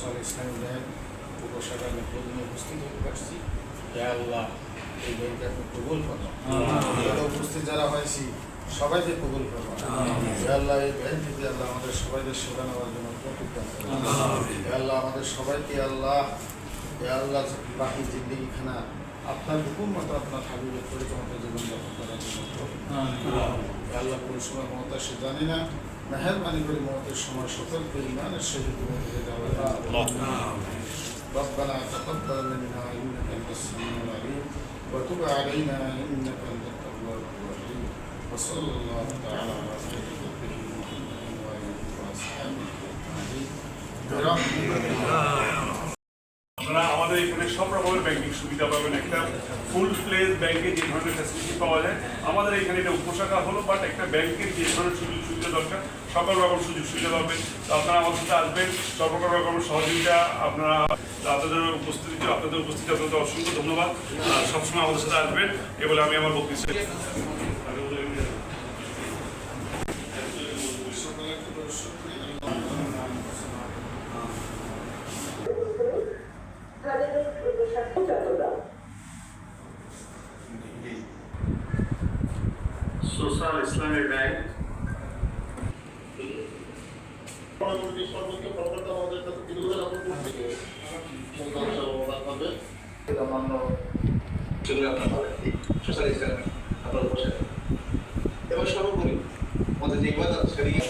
প্রসার ইসলামী ব্যাংক আমি নিয়ে উপস্থিত হতে পারছি হে আল্লাহ এই ব্যাংকে আপনি প্রবল করো উপস্থিত যারা হয়েছি সবাইকে প্রবল করব আল্লাহ এই ব্যাংক থেকে আল্লাহ আমাদের সবাইকে সেবা নেওয়ার জন্য আল্লাহ আমাদের সবাইকে আল্লাহ আল্লাহ বাকি জিন্দিগি খানা আপনার হুকুম মতো আপনার হাবিবের পরিচয় জীবনযাপন করার জন্য তৌফিক দান করুন। হে আল্লাহ কোন সময় মমতা সে জানি না মেহরবানি করে মমতের সময় সতর্ক ইমানের সহিত মমতাকে দেওয়া ربنا تقبل منا انك انت السميع العليم وتب علينا انك انت التواب الرحيم وصلى الله تعالى على خير خلقه محمد واله واصحابه اجمعين برحمتك আপনারা আমাদের এখানে সব রকমের ব্যাংকিং সুবিধা পাবেন একটা ফুল প্লেস ব্যাংকে যে ধরনের ফ্যাসিলিটি পাওয়া যায়। আমাদের এখানে এটা উপশাখা হলো বাট একটা ব্যাংকের যে ধরনের সুযোগ সুবিধা দরকার সকল রকম সুযোগ সুবিধা পাবেন। তো আপনারা আমার সাথে আসবেন সকল রকম সহযোগিতা আপনারা আপনাদের উপস্থিতি আপনাদের উপস্থিতি আপনাদের অসংখ্য ধন্যবাদ। সবসময় আমাদের সাথে আসবেন, এ বলে আমি আমার বক্তৃতা সোশ্যাল ইসলামিক ব্যাংক সর্বোচ্চ প্রবণতা আমাদের ইসলাম এবং সর্বোপরি আমাদের যে ইবাদত সেদিকে